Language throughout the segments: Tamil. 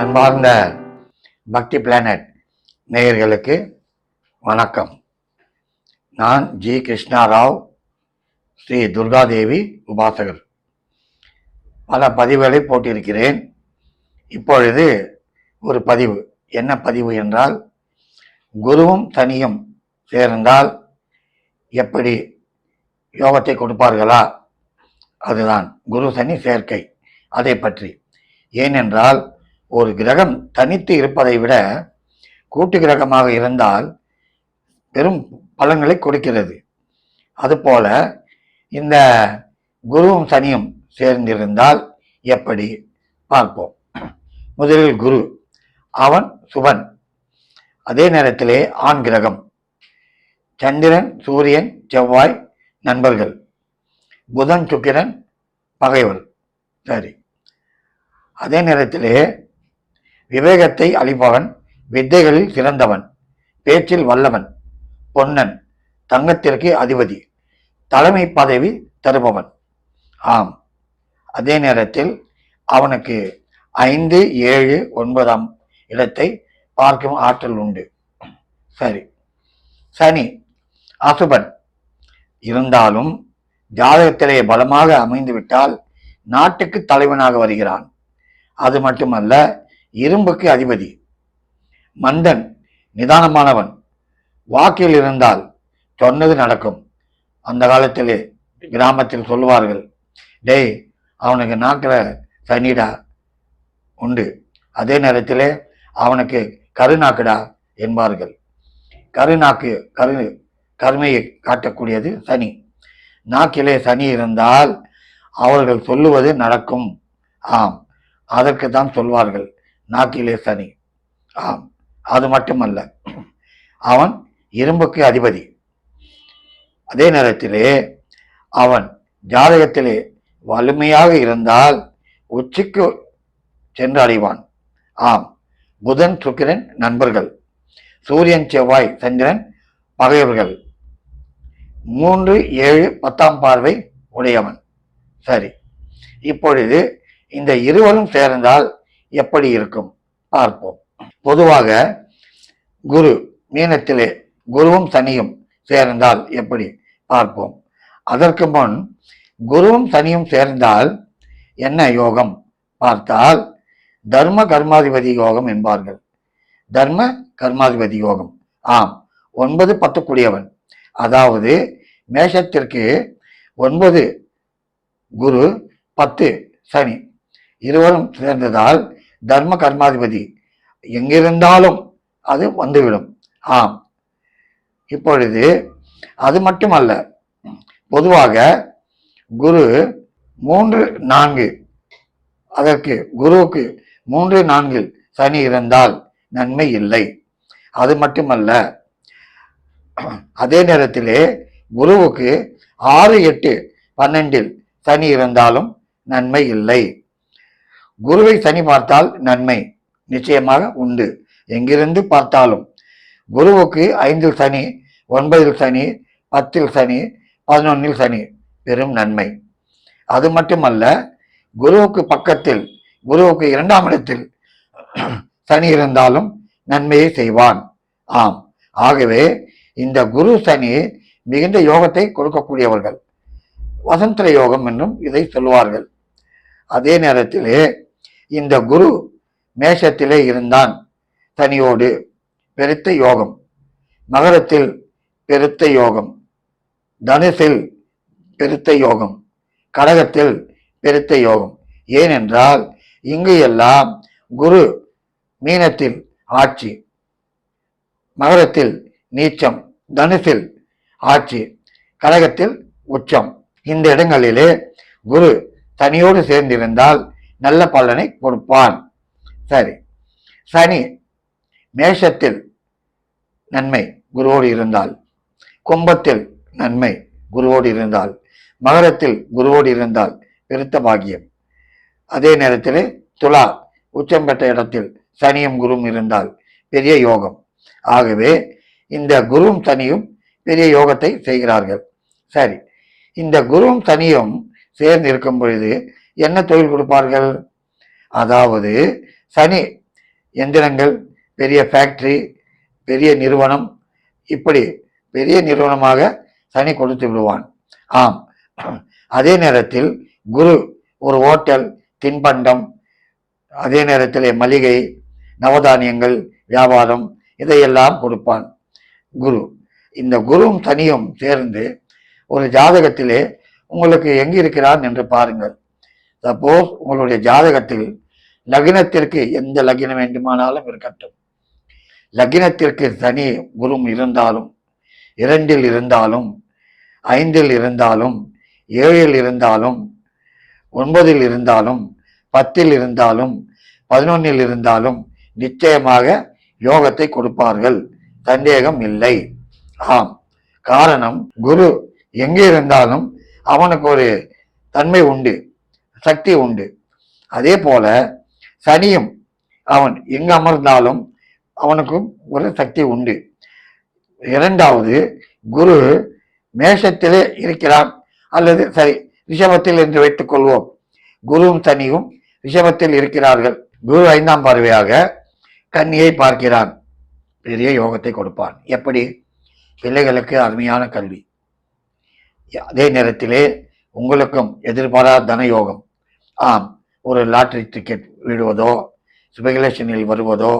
அன்பார்ந்த பக்தி பிளானட் நேயர்களுக்கு வணக்கம். நான் ஜி கிருஷ்ணா ராவ் ஸ்ரீ துர்காதேவி உபாசகர். பல பதிவுகளை போட்டிருக்கிறேன். இப்பொழுது ஒரு பதிவு. என்ன பதிவு என்றால் குருவும் தனியும் சேர்ந்தால் எப்படி யோகத்தை கொடுப்பார்களா? அதுதான் குரு சனி சேர்க்கை. அதை பற்றி. ஏனென்றால் ஒரு கிரகம் தனித்து இருப்பதை விட கூட்டு கிரகமாக இருந்தால் பெரும் பலன்களை கொடுக்கிறது. அதுபோல இந்த குருவும் சனியும் சேர்ந்திருந்தால் எப்படி? பார்ப்போம். முதலில் குரு அவன் சுபன். அதே நேரத்திலே ஆண் கிரகம் சந்திரன் சூரியன் செவ்வாய் நண்பர்கள். புதன் சுக்கிரன் பகைவர் சரி. அதே நேரத்திலே விவேகத்தை அளிப்பவன் வித்தைகளில் சிறந்தவன் பேச்சில் வல்லவன் பொன்னன் தங்கத்திற்கு அதிபதி தலைமை பதவி தருபவன். ஆம். அதே நேரத்தில் அவனுக்கு ஐந்து ஏழு ஒன்பதாம் இடத்தை பார்க்கும் ஆற்றல் உண்டு. சரி. சனி அசுபன். இருந்தாலும் ஜாதகத்திலே பலமாக அமைந்துவிட்டால் நாட்டுக்கு தலைவனாக வருகிறான். அது மட்டுமல்ல இரும்புக்கு அதிபதி. மந்தன் நிதானமானவன். வாக்கில் இருந்தால் சொன்னது நடக்கும். அந்த காலத்திலே கிராமத்தில் சொல்லுவார்கள் டேய் அவனுக்கு நாக்கில் சனிடா? உண்டு. அதே நேரத்தில் அவனுக்கு கருநாக்குடா? என்பார்கள். கருநாக்கு கரு கருமையை காட்டக்கூடியது சனி. நாக்கிலே சனி இருந்தால் அவர்கள் சொல்லுவது நடக்கும். ஆம் அதற்கு தான் சொல்வார்கள். நாக்கிலே சனி. ஆம் அது மட்டுமல்ல. அவன் இரும்புக்கு அதிபதி. அதே நேரத்திலே அவன் ஜாதகத்திலே வலிமையாக இருந்தால் உச்சிக்கு சென்று அடைவான். ஆம் புதன் சுக்கிரன் நண்பர்கள். சூரியன் செவ்வாய் சந்திரன் பகைவர்கள். மூன்று ஏழு பத்தாம் பார்வை உடையவன். சரி இப்பொழுது இந்த இருவரும் சேர்ந்தால் எப்படி இருக்கும்? பார்ப்போம். பொதுவாக குரு மீனத்திலே குருவும் சனியும் சேர்ந்தால் எப்படி? பார்ப்போம். அதற்கு முன் குருவும் சனியும் சேர்ந்தால் என்ன யோகம்? பார்த்தால் தர்ம கர்மாதிபதி யோகம் என்பார்கள். தர்ம கர்மாதிபதி யோகம். ஆம் ஒன்பது பத்துக்குடியவன் அதாவது மேஷத்திற்கு ஒன்பது குரு பத்து சனி. இருவரும் சேர்ந்ததால் தர்ம கர்மாதிபதி. எங்கிருந்தாலும் அது வந்துவிடும். ஆம். இப்பொழுது அது மட்டுமல்ல. பொதுவாக குரு மூன்று நான்கு. அதற்கு குருவுக்கு மூன்று நான்கில் சனி இருந்தால் நன்மை இல்லை. அது மட்டுமல்ல. அதே நேரத்திலே குருவுக்கு ஆறு எட்டு பன்னெண்டில் சனி இருந்தாலும் நன்மை இல்லை. குருவை சனி பார்த்தால் நன்மை நிச்சயமாக உண்டு. எங்கிருந்து பார்த்தாலும் குருவுக்கு ஐந்தில் சனி ஒன்பதில் சனி பத்தில் சனி பதினொன்னில் சனி பெரும் நன்மை. அது மட்டுமல்ல குருவுக்கு பக்கத்தில் குருவுக்கு இரண்டாம் இடத்தில் சனி இருந்தாலும் நன்மையை செய்வான். ஆம். ஆகவே இந்த குரு சனி மிகுந்த யோகத்தை கொடுக்கக்கூடியவர்கள். வசந்தர யோகம் என்றும் இதை சொல்வார்கள் அதே நேரத்திலே இந்த குரு மேஷத்திலே இருந்தான். தனியோடு பெருத்த யோகம். மகரத்தில் பெருத்த யோகம். தனுசில் பெருத்த யோகம். கடகத்தில் பெருத்த யோகம். ஏனென்றால் இங்கு எல்லாம் குரு மீனத்தில் ஆட்சி. மகரத்தில் நீச்சம். தனுசில் ஆட்சி. கடகத்தில் உச்சம். இந்த இடங்களிலே குரு தனியோடு சேர்ந்திருந்தால் நல்ல பலனை கொடுப்பான். சரி. சனி மேஷத்தில் நன்மை குருவோடு இருந்தால். கும்பத்தில் நன்மை குருவோடு இருந்தால். மகரத்தில் குருவோடு இருந்தால் பெருத்த பாகியம் அதே நேரத்தில் துலா உச்சம் பெற்ற இடத்தில் சனியும் குருவும் இருந்தால் பெரிய யோகம். ஆகவே இந்த குருவும் சனியும் பெரிய யோகத்தை செய்கிறார்கள். சரி. இந்த குருவும் சனியும் சேர்ந்து இருக்கும் பொழுது என்ன தொழில் கொடுப்பார்கள்? அதாவது சனி எந்திரங்கள் பெரிய ஃபேக்ட்ரி பெரிய நிறுவனம் இப்படி பெரிய நிறுவனமாக சனி கொடுத்து விடுவான். ஆம். அதே நேரத்தில் குரு ஒரு ஹோட்டல் தின்பண்டம் அதே நேரத்தில் மளிகை நவதானியங்கள் வியாபாரம் இதையெல்லாம் கொடுப்பான் குரு. இந்த குருவும் சனியும் சேர்ந்து ஒரு ஜாதகத்திலே உங்களுக்கு எங்கே இருக்கிறான் என்று பாருங்கள். சப்போஸ் உங்களுடைய ஜாதகத்தில் லக்னத்திற்கு எந்த லக்னம் வேண்டுமானாலும் இருக்கட்டும். லக்னத்திற்கு தனி குரும் இருந்தாலும் இரண்டில் இருந்தாலும் ஐந்தில் இருந்தாலும் ஏழில் இருந்தாலும் ஒன்பதில் இருந்தாலும் பத்தில் இருந்தாலும் பதினொன்னில் இருந்தாலும் நிச்சயமாக யோகத்தை கொடுப்பார்கள். சந்தேகம் இல்லை. ஆம். காரணம் குரு எங்கே இருந்தாலும் அவனுக்கு ஒரு தன்மை உண்டு. சக்தி உண்டு. அதே போல சனியும் அவன் எங்கு அமர்ந்தாலும் அவனுக்கும் ஒரு சக்தி உண்டு. இரண்டாவது குரு மேஷத்திலே இருக்கிறான் அல்லது சரி ரிஷபத்தில் என்று வைத்துக் கொள்வோம். குருவும் சனியும் ரிஷபத்தில் இருக்கிறார்கள். குரு ஐந்தாம் பார்வையாக கன்னியை பார்க்கிறான். பெரிய யோகத்தை கொடுப்பான். எப்படி? பிள்ளைகளுக்கு அருமையான கல்வி. அதே நேரத்திலே உங்களுக்கும் எதிர்பாராத தன யோகம் ஒரு லாட்ரி டிக்கெட் விடுவதோ ஸ்பெகுலேஷனில் வருவதோ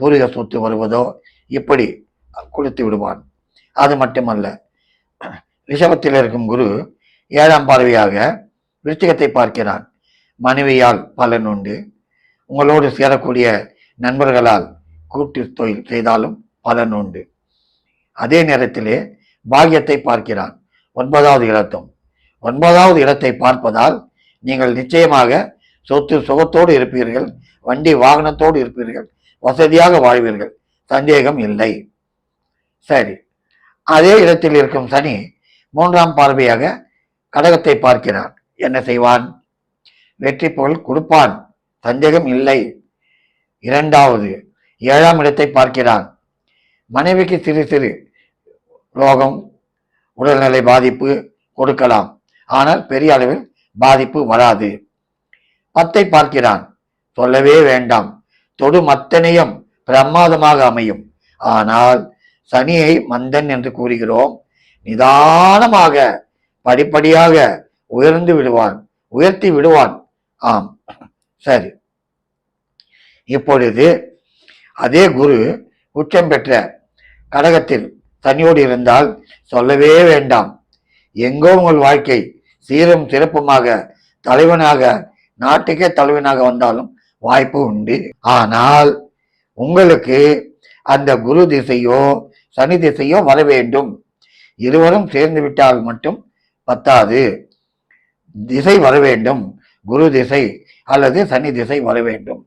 பூர்வீக சொத்து வருவதோ இப்படி கொடுத்து விடுவான். அது மட்டுமல்ல ரிஷபத்தில் இருக்கும் குரு ஏழாம் பார்வையாக விருச்சிகத்தை பார்க்கிறான். மனைவியால் பலன் உண்டு. உங்களோடு சேரக்கூடிய நண்பர்களால் கூட்டு தொழில் செய்தாலும் பலன் உண்டு. அதே நேரத்திலே பாக்கியத்தை பார்க்கிறான். ஒன்பதாவது இடத்தும். ஒன்பதாவது இடத்தை பார்ப்பதால் நீங்கள் நிச்சயமாக சொத்து சுகத்தோடு இருப்பீர்கள் வண்டி வாகனத்தோடு இருப்பீர்கள் வசதியாக வாழ்வீர்கள். சந்தேகம் இல்லை. சரி. அதே இடத்தில் இருக்கும் சனி மூன்றாம் பார்வையாக கடகத்தை பார்க்கிறான். என்ன செய்வான்? வெற்றி புகழ் கொடுப்பான். சந்தேகம் இல்லை. இரண்டாவது ஏழாம் இடத்தை பார்க்கிறான். மனைவிக்கு சிறு சிறு ரோகம் உடல்நிலை பாதிப்பு கொடுக்கலாம். ஆனால் பெரிய அளவில் பாதிப்பு வராது. பத்தை பார்க்கிறான் சொல்லவே வேண்டாம். தொடு மத்தனையும் பிரமாதமாக அமையும். ஆனால் சனியை மந்தன் என்று கூறுகிறோம். நிதானமாக படிப்படியாக உயர்ந்து விடுவான் உயர்த்தி விடுவான். ஆம் சரி. இப்பொழுது அதே குரு உச்சம் பெற்ற கடகத்தில் தனியோடு இருந்தால் சொல்லவே வேண்டாம். எங்கோ உங்கள் வாழ்க்கை சீரும் சிறப்புமாக தலைவனாக நாட்டுக்கே தலைவனாக வந்தாலும் வாய்ப்பு உண்டு. ஆனால் உங்களுக்கு அந்த குரு திசையோ சனி திசையோ வர வேண்டும். இருவரும் சேர்ந்து விட்டால் மட்டும் பத்தாது. திசை வர வேண்டும். குரு திசை அல்லது சனி திசை வர வேண்டும்.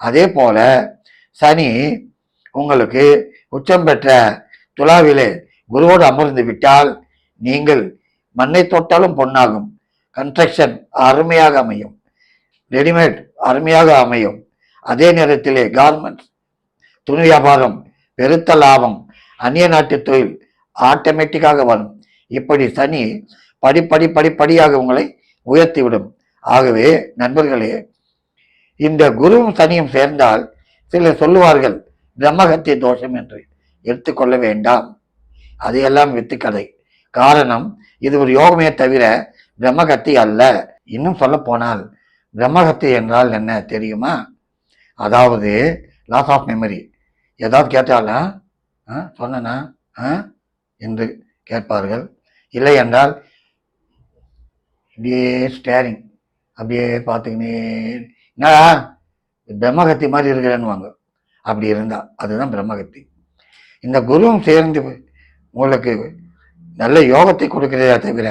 அதே போல சனி உங்களுக்கு உச்சம் பெற்ற துலாவிலே குருவோடு அமர்ந்து விட்டால் நீங்கள் மண்ணை தொட்டாலும் பொன்னாகும். கன்ஸ்ட்ரக்ஷன் அருமையாக அமையும். ரெடிமேட் அருமையாக அமையும். அதே நேரத்திலே கார்மெண்ட்ஸ் துணி வியாபாரம் பெருத்த லாபம் அந்நிய நாட்டு தொழில் ஆட்டோமேட்டிக்காக வரும். இப்படி சனி படிப்படி படிப்படியாக உங்களை உயர்த்திவிடும். ஆகவே நண்பர்களே இந்த குருவும் சனியும் சேர்ந்தால் சிலர் சொல்லுவார்கள் பிரம்மகத்திய தோஷம் என்று. எடுத்துக்கொள்ள வேண்டாம். அதையெல்லாம் வித்துக்கதை. காரணம் இது ஒரு யோகமே தவிர பிரம்மகத்தி அல்ல. இன்னும் சொல்ல போனால் பிரம்மகத்தி என்றால் என்ன தெரியுமா? அதாவது லாஸ் ஆஃப் மெமரி ஏதாவது கேட்டாலா? ஆ, சொன்னனா? ஆ? என்று கேட்பார்கள். இல்லை என்றால் இப்படியே ஸ்டேரிங் அப்படியே பார்த்துக்கினே என்னடா? பிரம்மகத்தி மாதிரி இருக்கிறேன்னுவாங்க. அப்படி இருந்தால் அதுதான் பிரம்மகத்தி. இந்த குருவும் சேர்ந்து உங்களுக்கு நல்ல யோகத்தை கொடுக்கிறதே தவிர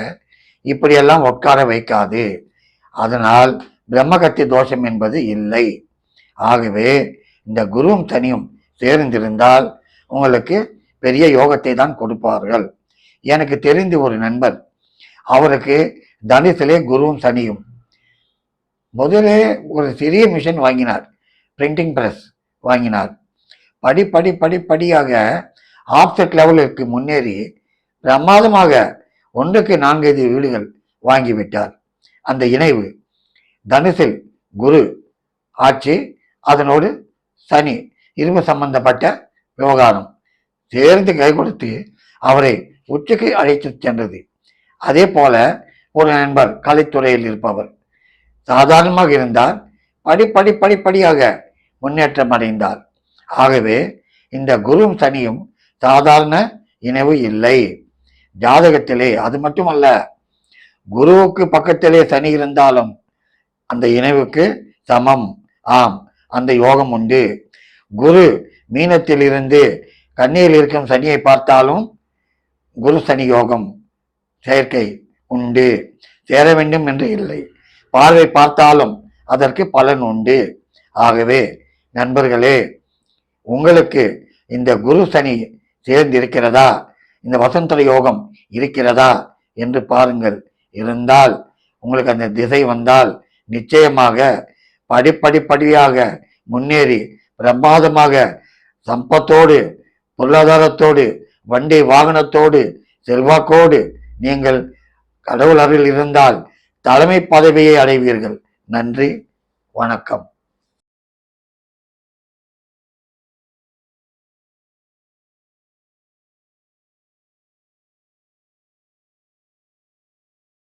இப்படியெல்லாம் உட்கார வைக்காது. அதனால் பிரம்மகத்தி தோஷம் என்பது இல்லை. ஆகவே இந்த குருவும் தனியும் சேர்ந்திருந்தால் உங்களுக்கு பெரிய யோகத்தை தான் கொடுப்பார்கள். எனக்கு தெரிந்த ஒரு நண்பர் அவருக்கு தனுசிலே குருவும் சனியும். முதலே ஒரு சிறிய மிஷின் வாங்கினார் பிரிண்டிங் ப்ரெஸ் வாங்கினார். படி படி படி படியாக ஆப்செட் லெவலுக்கு முன்னேறி பிரமாதமாக ஒன்றுக்கு நான்கைந்து வீடுகள் வாங்கிவிட்டார். அந்த இணைவு தனுசில் குரு ஆட்சி அதனோடு சனி இரும்பு சம்பந்தப்பட்ட விவகாரம் சேர்ந்து கை கொடுத்து அவரை உச்சிக்கு அழைத்து சென்றது. அதே போல ஒரு நண்பர் கலைத்துறையில் இருப்பவர். சாதாரணமாக இருந்தார் படி படி படிப்படியாக முன்னேற்றம் அடைந்தார். ஆகவே இந்த குருவும் சனியும் சாதாரண இணைவு இல்லை. ஜாதகத்திலே அது மட்டுமல்ல குருவுக்கு பக்கத்திலே சனி இருந்தாலும் அந்த இணைவுக்கு சமம். ஆம் அந்த யோகம் உண்டு. குரு மீனத்தில் இருந்து கண்ணியில் இருக்கும் சனியை பார்த்தாலும் குரு சனி யோகம் செயற்கை உண்டு. சேர வேண்டும் என்று இல்லை. பார்வை பார்த்தாலும் அதற்கு பலன் உண்டு. ஆகவே நண்பர்களே உங்களுக்கு இந்த குரு சனி சேர்ந்திருக்கிறதா? இந்த வசந்த யோகம் இருக்கிறதா என்று பாருங்கள். இருந்தால் உங்களுக்கு அந்த திசை வந்தால் நிச்சயமாக படிப்படிப்படியாக முன்னேறி பிரமாதமாக சம்பத்தோடு பொருளாதாரத்தோடு வண்டி வாகனத்தோடு செல்வாக்கோடு நீங்கள் கடவுள் அருள் இருந்தால் தலைமை பதவியை அடைவீர்கள். நன்றி வணக்கம்.